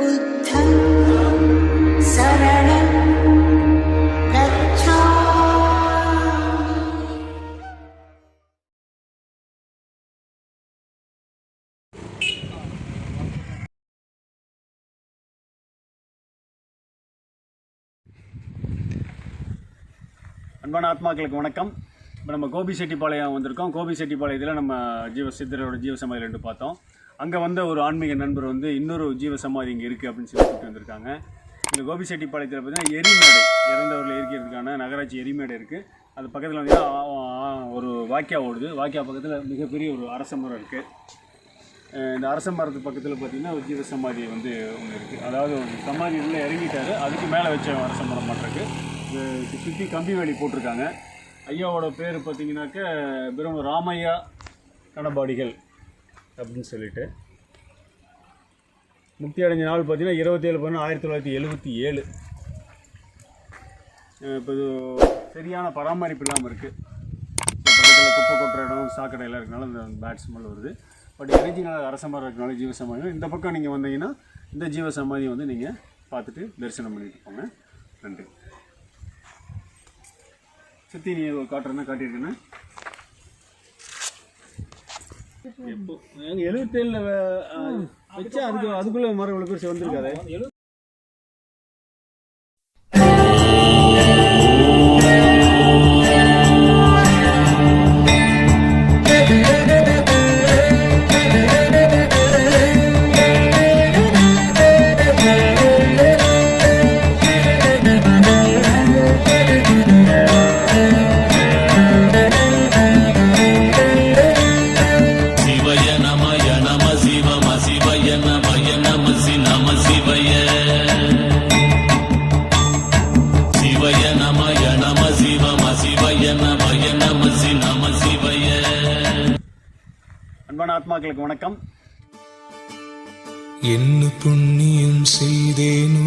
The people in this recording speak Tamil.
அன்பான ஆத்மாக்களுக்கு வணக்கம். இப்போ நம்ம கோபி செட்டிப்பாளையம் வந்திருக்கோம். கோபி செட்டிப்பாளையத்தில் நம்ம ஜீவ சித்தரோட ஜீவ சமையல் ரெண்டு பார்த்தோம். அங்கே வந்த ஒரு ஆன்மீக நண்பர் வந்து இன்னொரு ஜீவ சமாதி இங்கே இருக்குது அப்படின்னு சொல்லி கூப்பிட்டு வந்திருக்காங்க. இந்த கோபிச்செட்டிப்பாளையத்தில் பார்த்தீங்கன்னா எரிமேடை இறந்தவர்களை இருக்கிறதுக்கான நகராட்சி எரிமேடை இருக்குது அது பக்கத்தில் வந்து ஒரு வாக்கியா ஓடுது. வாக்கியா பக்கத்தில் மிகப்பெரிய ஒரு அரச மரம் இருக்குது இந்த அரச மரத்து பக்கத்தில் பார்த்திங்கன்னா ஒரு ஜீவ சமாதி வந்து ஒன்று இருக்குது அதாவது ஒரு சமாதி உள்ளே இறங்கிட்டார். அதுக்கு மேலே வச்ச அரச மரம் மாட்டிருக்கு இது சுற்றி கம்பி வேலி போட்டிருக்காங்க. ஐயாவோட பேர் பார்த்தீங்கன்னாக்க வெறும் ராமையா கணபாடிகள் அப்படின்னு சொல்லிட்டு. முக்தி அடைஞ்ச நாள் பார்த்தீங்கன்னா இருபத்தேழு பதினொன்று ஆயிரத்தி தொள்ளாயிரத்தி எழுபத்தி ஏழு. இப்போ இது சரியான பராமரிப்பு இல்லாமல் இருக்குது பக்கத்தில் குப்பை கொட்டுற இடம் சாக்கடை எல்லாம் இருக்கனால இந்த பேட் ஸ்மெல் வருது பட் எனர்ஜினால அரச மரம் இருக்கனால ஜீவ சமாதி. இந்த பக்கம் நீங்கள் வந்தீங்கன்னா இந்த ஜீவசமாதியை வந்து நீங்கள் பார்த்துட்டு தரிசனம் பண்ணிட்டு போங்க. நன்றி. சுற்றி நீ காட்டுறதுனா காட்டியிருக்கேன்னா எழுபத்தேழில் வச்சா அதுக்கு அதுக்குள்ளே மரம் இவ்வளோ பெருசு வந்திருக்காது அன்பான ஆத்மாக்களுக்கு வணக்கம். என்ன புண்ணியம் செய்தேனோ